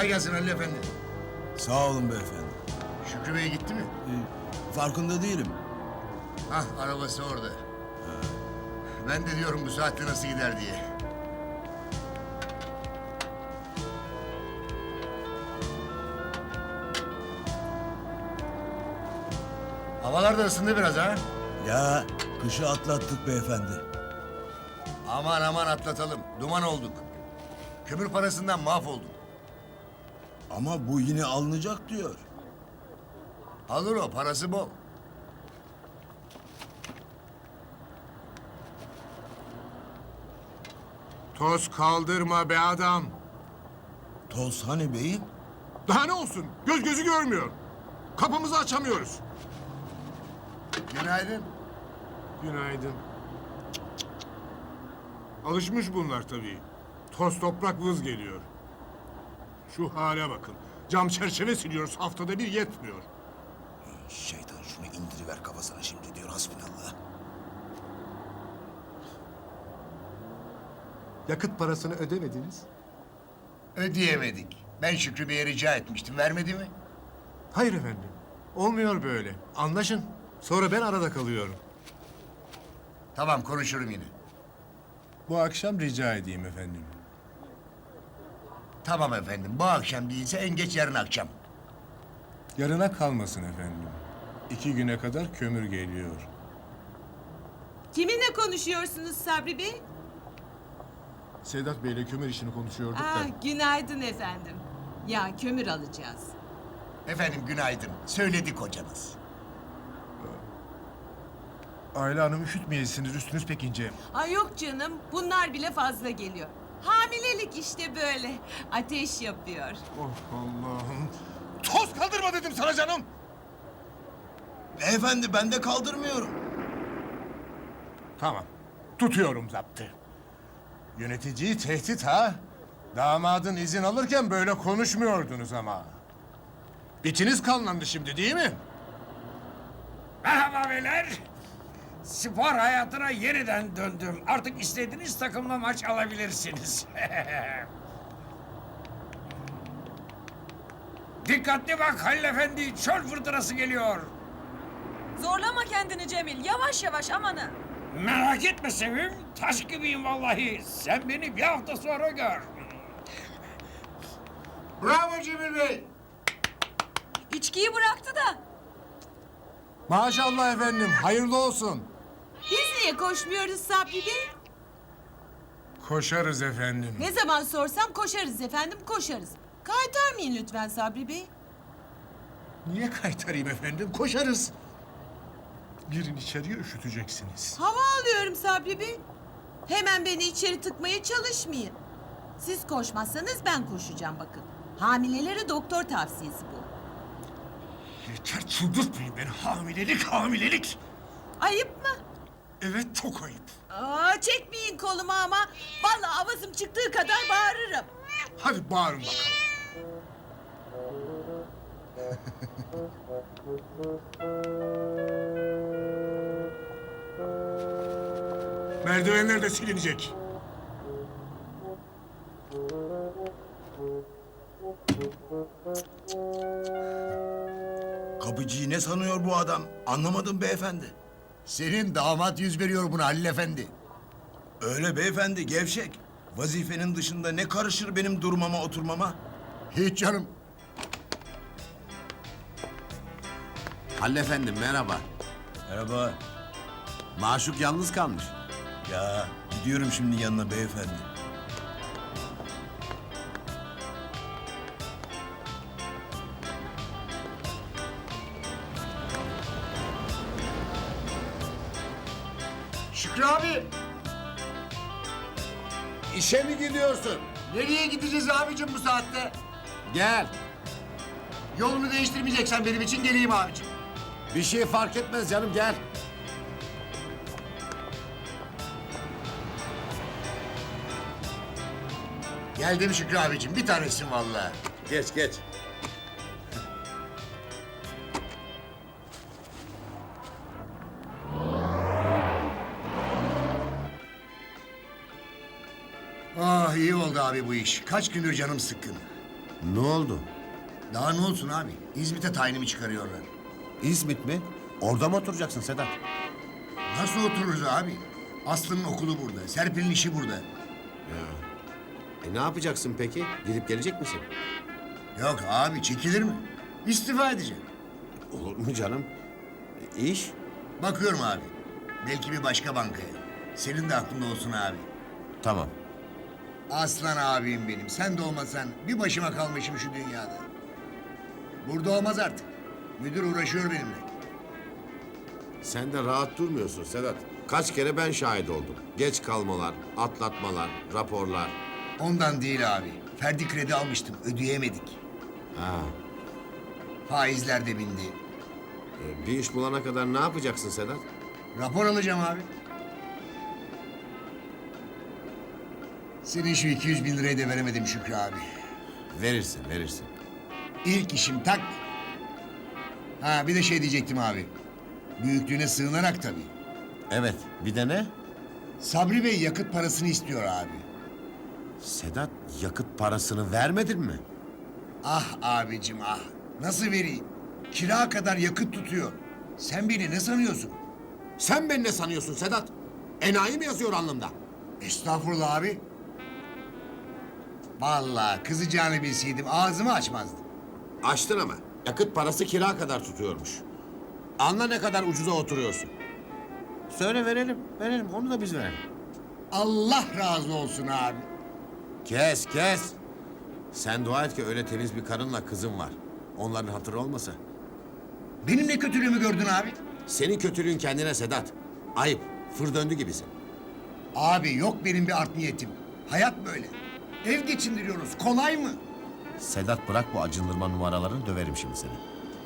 Kolay gelsin Halil Efendi. Sağ olun beyefendi. Şükrü Bey gitti mi? Ee, farkında değilim. Hah arabası orada. Ben de diyorum bu saatte nasıl gider diye. Havalar da ısındı biraz ha. Ya kışı atlattık beyefendi. Aman aman atlatalım. Duman olduk. Kömür parasından mahvolduk. Ama bu yine alınacak diyor. Alır o parası bol. Toz kaldırma be adam. Toz hani beyim? Daha ne olsun? Göz gözü görmüyor. Kapımızı açamıyoruz. Günaydın. Günaydın. Alışmış bunlar tabii. Toz toprak vız geliyor. Şu hale bakın. Cam çerçeve siliyoruz haftada bir yetmiyor. Şeytan şunu indiriver kafasına şimdi diyor hasbinallah. Yakıt parasını ödemediniz. Ödeyemedik. Ben Şükrü Bey'e rica etmiştim. Vermedi mi? Hayır efendim. Olmuyor böyle. Anlaşın. Sonra ben arada kalıyorum. Tamam konuşurum yine. Bu akşam rica edeyim efendim. Tamam efendim. Bu akşam değilse en geç yarın akşam. Yarına kalmasın efendim. İki güne kadar kömür geliyor. Kiminle konuşuyorsunuz Sabri Bey? Sedat Bey'le kömür işini konuşuyorduk Aa, günaydın efendim. Ya kömür alacağız. Efendim günaydın. Söyledi kocanız. Ayla Hanım üşütmeyesiniz üstünüz pek ince. Ay yok canım, bunlar bile fazla geliyor. Hamilelik işte böyle. Ateş yapıyor. Oh Allah'ım. Toz kaldırma dedim sana canım. Beyefendi ben de kaldırmıyorum. Tamam. Tutuyorum zaptı. Yöneticiyi tehdit ha. Damadın izin alırken böyle konuşmuyordunuz ama. İçiniz kanlandı şimdi değil mi? Merhaba beyler. Spor hayatına yeniden döndüm. Artık istediğiniz takımla maç alabilirsiniz. Dikkatli bak Halil Efendi, çöl fırtınası geliyor. Zorlama kendini Cemil. Yavaş yavaş amanı. Merak etme Sevim, taş gibiyim vallahi. Sen beni bir hafta sonra gör. Bravo Cemil Bey. İçkiyi bıraktı da. Maşallah efendim, hayırlı olsun. Niye koşmuyoruz Sabri Bey? Koşarız efendim. Ne zaman sorsam koşarız efendim, koşarız. Kaytarmayın lütfen Sabri Bey. Niye kaytarayım efendim? Koşarız. Girin içeriye üşüteceksiniz. Hava alıyorum Sabri Bey. Hemen beni içeri tıkmaya çalışmayın. Siz koşmazsanız ben koşacağım bakın. Hamilelere doktor tavsiyesi bu. Yeter çıldırtmayın beni. Hamilelik, hamilelik. Ayıp mı? Evet çok ayıp. Aa, çekmeyin kolumu ama. Vallahi avazım çıktığı kadar bağırırım. Hadi bağırın bakalım. Merdivenler de silinecek. Kapıcıyı ne sanıyor bu adam? Anlamadım beyefendi. Senin damat yüz veriyor buna Halil Efendi. Öyle beyefendi gevşek. Vazifenin dışında ne karışır benim durmama oturmama? Hiç canım. Halil efendim merhaba. Merhaba. Maşuk yalnız kalmış. Ya gidiyorum şimdi yanına beyefendi. Şükrü abi. İşe mi gidiyorsun? Nereye gideceğiz abicim bu saatte? Gel. Yolunu değiştirmeyeceksen benim için geleyim abicim. Bir şey fark etmez canım gel. Geldim Şükrü abicim. Bir tanesin vallahi. Geç geç. İyi oldu abi bu iş. Kaç gündür canım sıkkın. Ne oldu? Daha ne olsun abi? İzmit'e tayinimi çıkarıyorlar. İzmit mi? Orada mı oturacaksın Sedat? Nasıl otururuz abi? Aslı'nın okulu burada. Serpil'in işi burada. E ne yapacaksın peki? Gidip gelecek misin? Yok abi çekilir mi? İstifa edeceğim. Olur mu canım? E, iş? Bakıyorum abi. Belki bir başka bankaya. Senin de aklında olsun abi. Tamam. Aslan abim benim. Sen de olmasan bir başıma kalmışım şu dünyada. Burada olmaz artık. Müdür uğraşıyor benimle. Sen de rahat durmuyorsun Sedat. Kaç kere ben şahit oldum. Geç kalmalar, atlatmalar, raporlar. Ondan değil abi. Ferdi kredi almıştım. Ödeyemedik. Ha. Faizler de bindi. e, bir iş bulana kadar ne yapacaksın Sedat? Rapor alacağım abi. Senin şu 200 bin lirayı da veremedim Şükrü abi. Verirsin, verirsin. İlk işim tak. Ha bir de şey diyecektim abi. Büyüklüğüne sığınarak tabii. Evet, bir de ne? Sabri Bey yakıt parasını istiyor abi. Sedat yakıt parasını vermedin mi? Ah abicim ah. Nasıl vereyim? Kira kadar yakıt tutuyor. Sen beni ne sanıyorsun? Sen beni ne sanıyorsun Sedat? Enayi mi yazıyor alnımda? Estağfurullah abi. Vallahi kızacağını bilseydim ağzımı açmazdım. Açtın ama. Yakıt parası kira kadar tutuyormuş. Anla ne kadar ucuza oturuyorsun. Söyle verelim, verelim. Onu da biz verelim. Allah razı olsun abi. Kes, kes. Sen dua et ki öyle temiz bir karınla kızın var. Onların hatırı olmasa. Benim ne kötülüğümü gördün abi? Senin kötülüğün kendine Sedat. Ayıp, fır döndü gibisin. Abi yok benim bir art niyetim. Hayat böyle. Ev geçindiriyoruz. Kolay mı? Sedat bırak bu acındırma numaralarını döverim şimdi seni.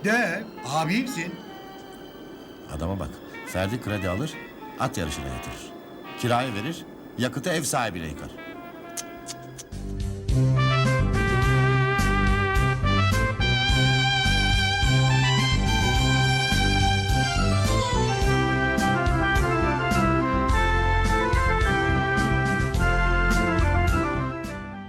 De abimsin. Adama bak. Ferdi kredi alır, at yarışına yatırır. Kirayı verir, yakıtı ev sahibine yıkar.